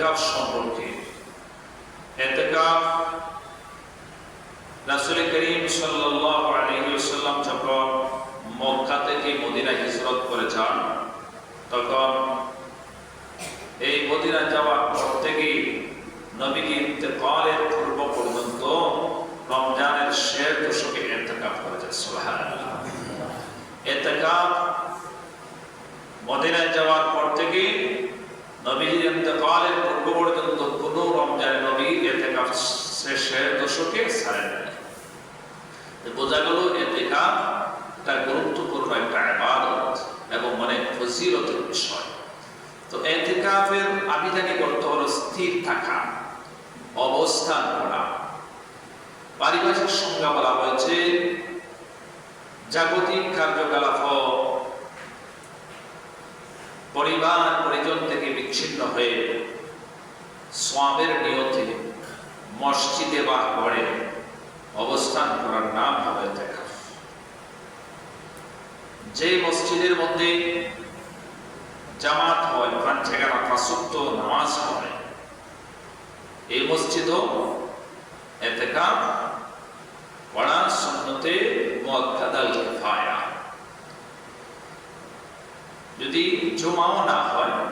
এতেকাফ সম্পর্কে, এতেকাফ রাসূল করিম সাল্লাল্লাহু আলাইহি ওয়াসাল্লাম যখন মক্কা থেকে মদিনা হিজরত করে যান, তখন এই মদিনা যাওয়ার পর থেকেই নবীকে ইন্তেকালের পূর্ব পর্যন্ত রমজানের শেষ দশকে এতেকাফ করে যায়, সুবহানাল্লাহ। এতেকাফ মদিনায় যাওয়ার পর থেকে নবীর ইন্তেকালের পূর্ব পর্যন্ত কোন রমজান নবী এতেকাফ শেষের দশকে ছাড়েন বোঝা গেল এতেকাফ একটা গুরুত্বপূর্ণ একটা ইবাদত এবং অনেক ফজিলতের বিষয়। তো এতেকাফের আবিধানিক অর্থ হলো স্থির থাকা, অবস্থান করা। পারিভাষিক সংজ্ঞা বলা হয়েছে, জাগতিক কার্যকলাপ পরিবার পরিজন বিচ্ছিন্ন হয়ে সোয়াবের নিয়তে মসজিদে বা ঘরে অবস্থান করার নাম হবে দেখা যে মসজিদের মধ্যে জামাত হয় এগারো পাঁচত্ব নামাজ হয় এই মসজিদও এতেকা পড়া সুন্নতে যদি জমাও না হয়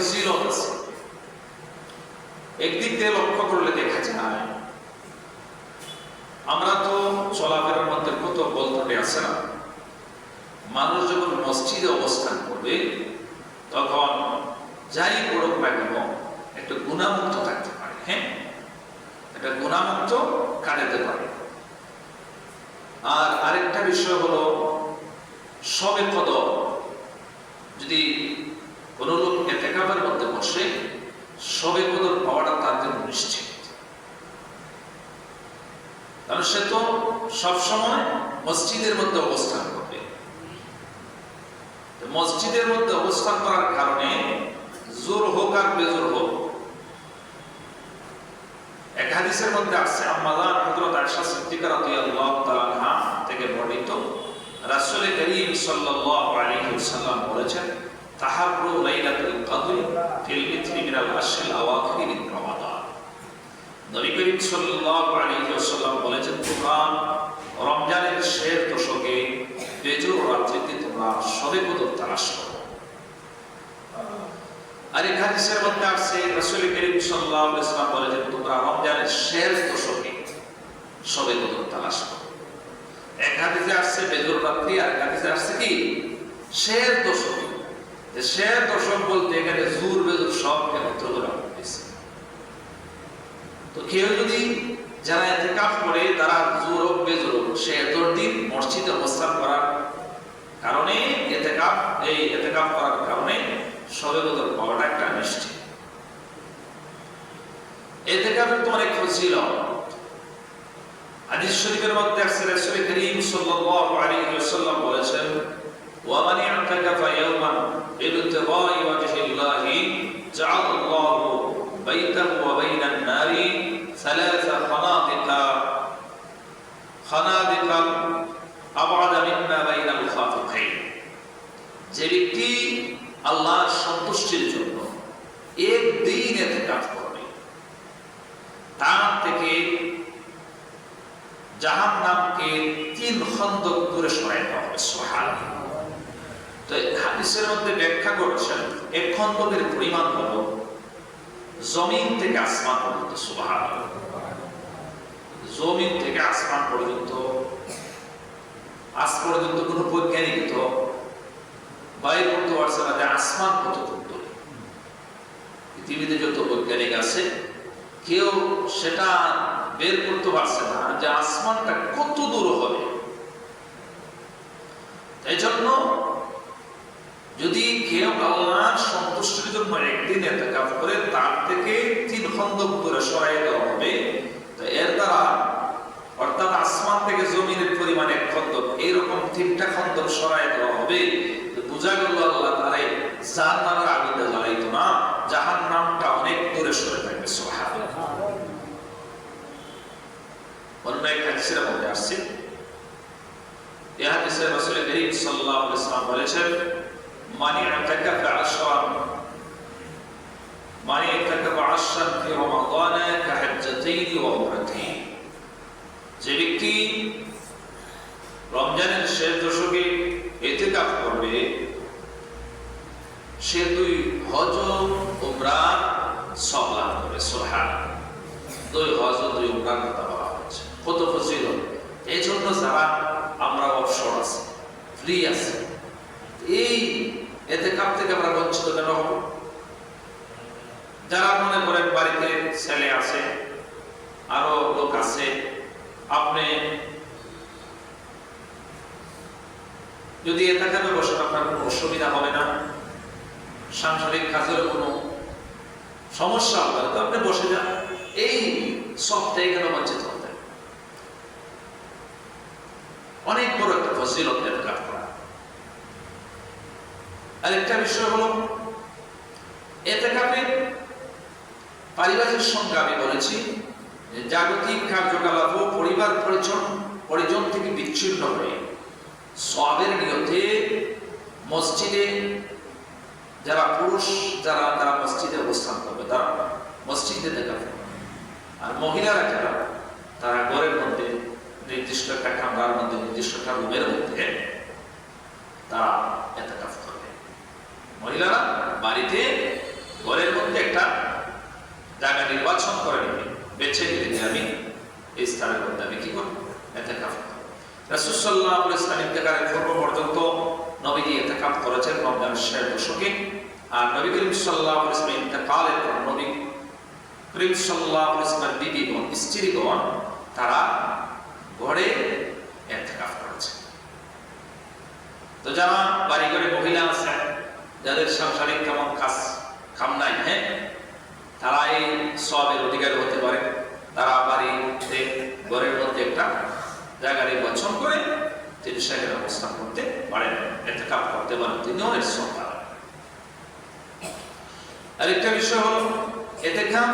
ফজিলত আছে একদিক দিয়ে লক্ষ্য করলে দেখা যায়, আমরা তো চলাফেরার মধ্যে কত বলতে আছে না? মানুষ যখন মসজিদে অবস্থান করবে, তখন যাই করুক না কেন, একটু গুণামুক্ত থাকতে পারে হ্যাঁ? একটা গুণামুক্ত কাটাতে পারে। আর আরেকটা বিষয় হলো, সবে কদর। যদি কোনো লোক এতেকাবের মধ্যে বসে সবে কদর পাওয়াটা তার জন্য নিশ্চিত। কারণ সে তো সবসময় মসজিদের মধ্যে অবস্থান করবে। মসজিদের মধ্যে অবস্থান করার কারণে জোর হোক আর বেজোর হোক, এক হাদিসের মধ্যে আসছে আম্মাজান হযরত আয়েশা সিদ্দিকা রাদিয়াল্লাহু তাআলা থেকে বর্ণিত, রাসূল করিম সাল্লাল্লাহু আলাইহি ওয়াসাল্লাম বলেছেন তাহাররু লাইলাতুল কদর ফিল ইথরি মিনাল আশরিল আওয়াখির মিন রমাদান। নবী করিম সাল্লাল্লাহু আলাইহি ওয়াসাল্লাম বলেছেন তোমরা রমজানের শেষ দশকে বেজোর রাত্রিতে তোমরা সবে কদর তালাশ করো। আর এক হাদিসের মধ্যে আসছে, রাসূল করিম সাল্লাল্লাহু আলাইহি ওয়াসাল্লাম বলেছেন, তোমরা রমজানের শেষ দশকে সবে কদর তালাশ করো। এক হাদিসে আসছে বেজোর রাত্রি আর এক হাদিসে আসছে কি? শেষ দশক শেষ দশক বলতে, এখানে জুর বেজোর সব একত্র করা হয়েছে তো কেউ যদি যারা এতেকাফ করে, তারা জোর হোক, বেজোর হোক, সে এতর দিন মসজিদে অবস্থান করার কারণে এতেকাফ, এই এতেকাফ করার কারণে সবে বদল পাওয়াটা একটা নিশ্চিত। এতেকাফের তো অনেক ছিল। হাদিস শরীফের মধ্যে আসছে রাসূল করিম সাল্লাল্লাহু আলাইহি ওয়াসাল্লাম বলেছেন, ওয়া মান ইয়াতাকাফা বাইতাহু ওয়া বাইনান নারি ثلاث خنادق خنادق أبعد مما بين الخافقين যে ব্যক্তি আল্লাহর সন্তুষ্টির জন্য একদিন এতে কাজ করবে তার থেকে জাহান নামকে তিন খন্দক দূরে সরাই দেওয়া হবে সোহান তো হাদিসের মধ্যে ব্যাখ্যা করছেন এক খন্দকের পরিমাণ হল জমিন থেকে আসমান পর্যন্ত সুবাহান জমিন থেকে আসমান পর্যন্ত, আজ পর্যন্ত কোনো বৈজ্ঞানিক তো বাইর করতে পারছে না যে আসমান কত দূর পৃথিবীতে যত বৈজ্ঞানিক আছে, কেউ সেটা বের করতে পারছে না যে আসমানটা কত দূর হবে। এই জন্য যদি কেউ আল্লাহর সন্তুষ্টির জন্য একদিন থেকে তিন খন্দক দূরে সরাই দেওয়া হবে। তো এর দ্বারা অর্থাৎ আসমান থেকে জমিনের পরিমাণ এক খন্দক এইরকম তিনটা খন্দক সরাই দেওয়া হবে। বোঝা গেল আল্লাহ তারাই জাহান নামের আগুনটা জ্বালাইতো না জাহান নামটা অনেক দূরে সরে থাকবে সোহাব অন্য এক হাদিসের মধ্যে আসছে। এই হাদিসে রাসূল করিম সাল্লাল্লাহু আলাইহি বলেছেন মানি ইতাকাফা আশরান রমাদান কাহাজ্জাতাইন ওয়া যে ব্যক্তি রমজানের শেষ দশকে ইতিকাফ করবে, সে দুই হজ উমরা সব লাভ করবে সুবহান দুই হজ দুই উমরার কথা বলা হচ্ছে। কত ফজিলত। এই জন্য যারা আমরা অবসর আছি ফ্রি আছি, এই এতে কাপ থেকে আমরা বঞ্চিত কেন হব? যারা মনে করেন বাড়িতে ছেলে আছে, আরও লোক আছে, আপনি যদি এটা কেন বসেন আপনার কোনো অসুবিধা হবে না, সাংসারিক কাজের কোনো সমস্যা হবে তো আপনি বসে যান। এই সবটাই কেন বঞ্চিত হতে অনেক বড় একটা ফসিলত এতকাপ করা আর একটা বিষয় হলো এতেকাপে পারিবারিক সঙ্গে আমি বলেছি জাগতিক কার্যকলাপ পরিবার পরিজন পরিজন থেকে বিচ্ছিন্ন হয়ে সবের নিয়তে মসজিদে যারা পুরুষ, যারা তারা মসজিদে অবস্থান করবে, তারা মসজিদে দেখা। আর মহিলারা যারা, তারা ঘরের মধ্যে নির্দিষ্ট একটা কামরার মধ্যে, নির্দিষ্ট একটা রুমের মধ্যে তারা এত কাজ করবে মহিলারা বাড়িতে জায়গা নির্বাচন করে নেবে, বেছে যে আমি এই স্থানের আমি কি করব? এতে রাসুসাল্লাহ ইসলাম ইন্তেকারের পূর্ব পর্যন্ত এতে কাজ করেছেন রমজান শেষ দশকে। আর নবী করিম সাল্লাহ ইসলাম ইন্তেকালের পর নবী করিম সাল্লাহ স্ত্রীগণ, তারা ঘরে এতেকাফ করেছে। তো যারা বাড়ি ঘরে মহিলা যাদের সাংসারিক কেমন কাজ কাম নাই হ্যাঁ? তারা এই সবের অধিকারী হতে পারে। তারা বাড়িতে ঘরের মধ্যে একটা জায়গা নির্বাচন করে তিনি সেখানে অবস্থান করতে পারেন এতে কাপ করতে পারেন তিনি অনেক পারেন আরেকটা বিষয় হলো এতে কাপ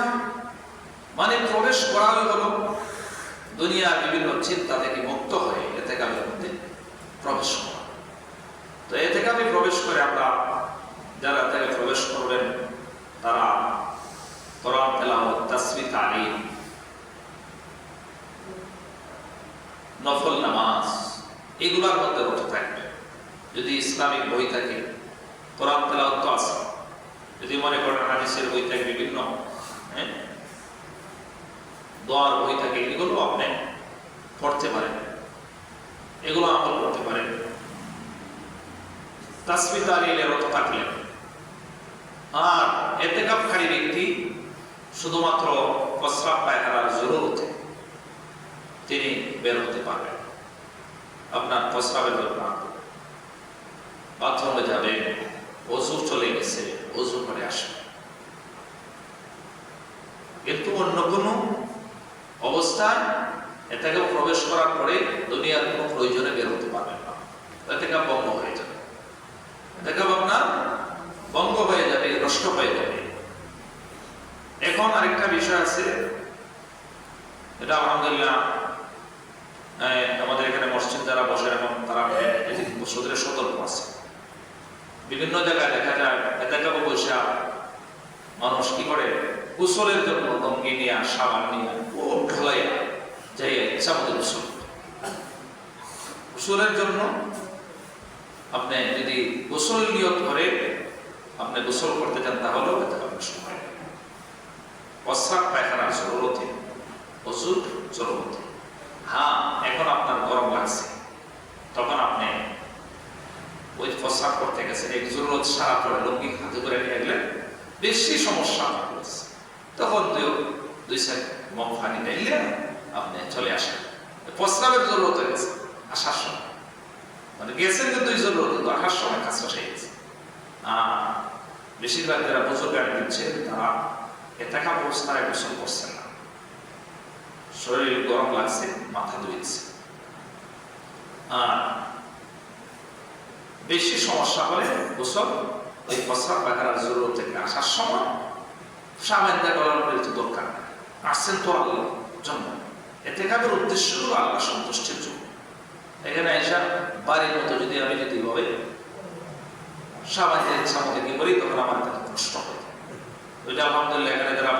মানে প্রবেশ করাই হলো দুনিয়ার বিভিন্ন চিন্তা থেকে মুক্ত হয়ে এতে কাপের মধ্যে প্রবেশ করা তো এতে কাপে প্রবেশ করে আমরা যারা থেকে প্রবেশ করবেন তারা কোরআন তেলাওয়াত তাসবিহ তালিম নফল নামাজ এগুলোর মধ্যে রত থাকবে যদি ইসলামিক বই থাকে কোরআন তেলাওয়াত তো আছে যদি মনে করেন হাদিসের বই থাকে বিভিন্ন হ্যাঁ? দোয়ার বই থাকে এগুলো আপনি পড়তে পারেন। এগুলো আমল করতে পারেন। আর এতেকাপকারী ব্যক্তি শুধুমাত্র প্রস্রাব পায়খানার জরুরতে তিনি বের হতে পারবেন। আপনার প্রস্রাবের জন্য বাথরুমে যাবে অজু চলে গেছে অজু করে আসবে কিন্তু অন্য কোনো অবস্থায় এটাকে প্রবেশ করার পরে দুনিয়ার কোনো প্রয়োজনে বের হতে পারবেন না। এটাকে বন্ধ হয়ে যাবে। এটাকে আপনার বঙ্গ হয়ে যাবে, নষ্ট হয়ে যাবে। এখন আরেকটা বিষয় আছে। এটা আলহামদুলিল্লাহ আমাদের এখানে মসজিদ যারা বসে এখন, তারা বসুদের সতর্ক আছে। বিভিন্ন জায়গায় দেখা যায় যাব বৈশা মানুষ কি করে? কুশলের জন্য দমকি নিয়ে, সাবান নিয়ে, ও ঢলাইয়া যাই ইচ্ছা মতো কুশল কুশলের জন্য আপনি যদি গোসল নিয়ত করে আপনি গোসল করতে চান তাহলেও হতে পারবে সময় প্রস্রাব পায়খানার জরুরতে ওষুধ জরুরতে হ্যাঁ এখন আপনার গরম লাগছে। তখন আপনি ওই প্রস্রাব করতে গেছেন, এই জরুরত সারা পরে লঙ্গি হাতে করে নিয়ে গেলেন, বেশি সমস্যা আপনার হয়েছে তখন দুই দুই সাইড মম পানি ডাইলে আপনি চলে আসেন। প্রস্রাবের জরুরত হয়ে গেছে আসার সময়। মানে গেছেন কিন্তু দুই জরুরত, কিন্তু আসার সময় কাজটা সেই গেছে। বেশিরভাগ যারা বছর গাড়ি দিচ্ছে তারা এটাকা অবস্থায় গোসল করছেন না। শরীর গরম লাগছে, মাথা ধুয়েছে। আর বেশি সমস্যা হলে গোসল ওই প্রস্রাব পায়খানার জরুরত থেকে আসার সময় সামেন দেখানোর তো দরকার আসছেন তো আল্লাহ জন্য এতে কাজের উদ্দেশ্য হলো আল্লাহ সন্তুষ্টির জন্য। এখানে এসা বাড়ির মতো যদি আমি যদি হবে সামাজিক ইচ্ছা মতো কি করি তখন আমার কষ্ট হয় ওইটা আলহামদুলিল্লাহ, এখানে যারা